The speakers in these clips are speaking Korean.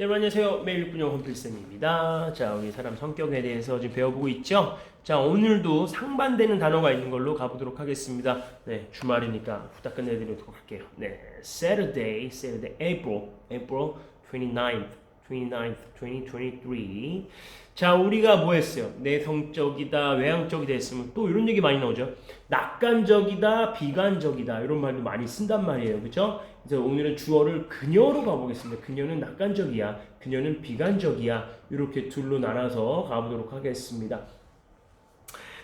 여러분 안녕하세요. 매일 6분영 홈필쌤입니다. 자, 우리 사람 성격에 대해서 지금 배워보고 있죠? 자, 오늘도 상반되는 단어가 있는 걸로 가보도록 하겠습니다. 네, 주말이니까 후딱 끝내드리도록 할게요. 네, Saturday, Saturday, April, April 29th, 29th, 2023. 자, 우리가 뭐 했어요? 내성적이다, 외향적이다 했으면 또 이런 얘기 많이 나오죠. 낙관적이다, 비관적이다 이런 말도 많이 쓴단 말이에요. 그죠? 그래서 오늘은 주어를 그녀로 가보겠습니다. 그녀는 낙관적이야, 그녀는 비관적이야. 이렇게 둘로 나눠서 가보도록 하겠습니다.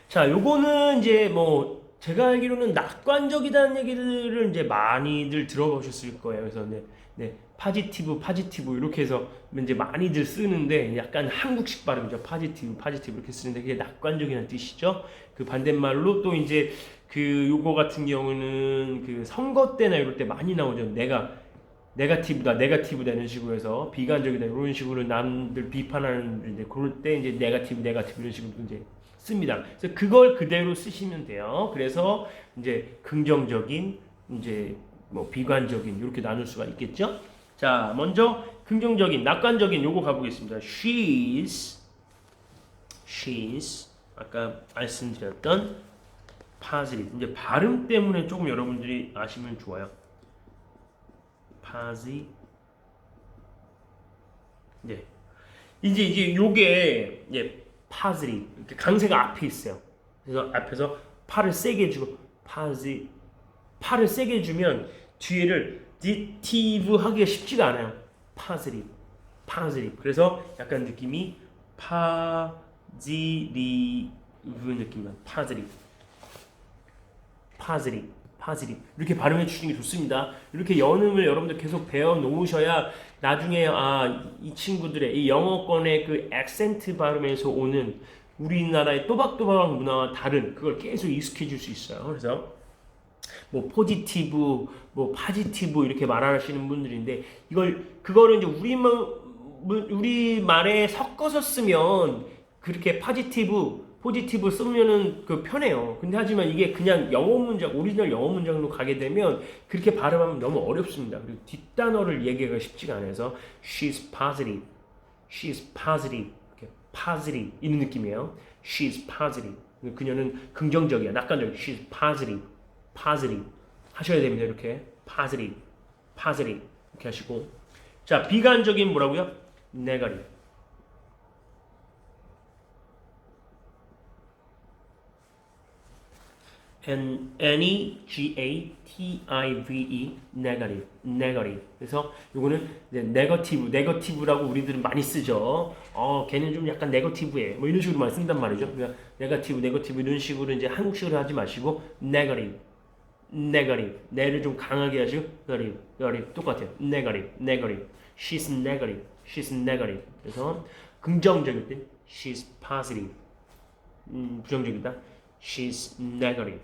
자, 요거는 이제 뭐 제가 알기로는 낙관적이다는 얘기들을 이제 많이들 들어보셨을 거예요. 그래서 네, 네, 파지티브, 파지티브 이렇게 해서 이제 많이들 쓰는데 약간 한국식 발음이죠. 파지티브, 파지티브 이렇게 쓰는데 그게 낙관적이라는 뜻이죠. 그 반대말로 또 이제 그 요거 같은 경우는 그 선거 때나 이럴 때 많이 나오죠. 내가 네가티브다, 네가티브다 이런 식으로 해서 비관적이다 이런 식으로 남들 비판하는 이제 그럴 때 이제 네가티브, 네가티브 이런 식으로 이제 씁니다. 그래서 그걸 그대로 쓰시면 돼요. 그래서 이제 긍정적인 이제 뭐 비관적인 이렇게 나눌 수가 있겠죠. 자, 먼저 긍정적인, 낙관적인 요거 가보겠습니다. She's, she's 아까 말씀드렸던 positive. 이제 발음 때문에 조금 여러분들이 아시면 좋아요. Positive. 네. 이제 이제 요게 예 이렇게 강세가 앞에 있어요. 그래서 앞에서 팔을 세게 해주고 positive 팔을 세게 해주면 뒤에를 ditive 하기가 쉽지가 않아요. positive, positive. 그래서 약간 느낌이 positive 느낌이야. Positive. 이렇게 발음해 주시는 게 좋습니다. 이렇게 연음을 여러분들 계속 배워 놓으셔야 나중에 아 이 친구들의 이 영어권의 그 액센트 발음에서 오는 우리나라의 또박또박한 문화와 다른 그걸 계속 익숙해질 수 있어요. 그래서 뭐 포지티브, 뭐 파지티브 이렇게 말하시는 분들인데 이걸 그거를 이제 우리 말 우리 말에 섞어서 쓰면 그렇게 파지티브, 포지티브 쓰면은 그 편해요. 근데 하지만 이게 그냥 영어 문장, 오리지널 영어 문장으로 가게 되면 그렇게 발음하면 너무 어렵습니다. 그리고 뒷단어를 얘기하기가 쉽지가 않아서 she's positive, she's positive, positive 이런 느낌이에요. she's positive. 그녀는 긍정적이야, 낙관적. she's positive. positive 하셔야 됩니다. 이렇게 positive, positive 이렇게 하시고 자 비관적인 뭐라고요? negative. N N E G A T I V E negative negative 그래서 요거는 이제 네거티브 네거티브라고 우리들은 많이 쓰죠. 어 걔는 좀 약간 네거티브해 뭐 이런 식으로 많이 쓴단 말이죠. 그러니까 네거티브 네거티브 이런 식으로 이제 한국식으로 하지 마시고 negative negative 내를 좀 강하게 하시고 negative negative 똑같아요. negative negative she's negative she's negative 그래서 긍정적일 때 she's positive 음, 부정적이다 she's negative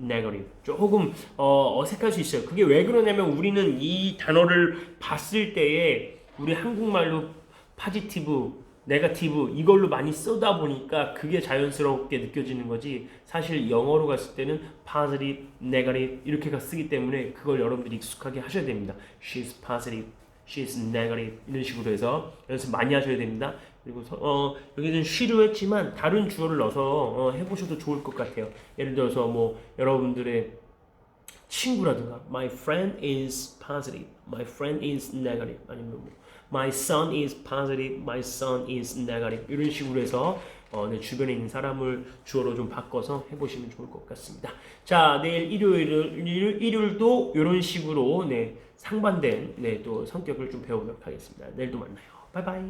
negative 조금 어, 어색할 수 있어요. 그게 왜 그러냐면 우리는 이 단어를 봤을 때에 우리 한국말로 파지티브, 네가티브 이걸로 많이 쓰다 보니까 그게 자연스럽게 느껴지는 거지. 사실 영어로 갔을 때는 positive, negative 이렇게가 쓰기 때문에 그걸 여러분들이 익숙하게 하셔야 됩니다. She's positive, she's negative 이런 식으로 해서 연습 많이 하셔야 됩니다. 그리고 서- 어, 여기는 쉬로 했지만 다른 주어를 넣어서 어, 해보셔도 좋을 것 같아요. 예를 들어서 뭐 여러분들의 친구라든가 My friend is positive, my friend is negative 아니면 뭐 My son is positive, my son is negative 이런 식으로 해서 어, 내 주변에 있는 사람을 주어로 좀 바꿔서 해보시면 좋을 것 같습니다. 자, 내일 일요일, 일, 일요일도 이런 식으로 네, 상반된 네, 또 성격을 좀 배워보도록 하겠습니다. 내일 또 만나요. 바이바이.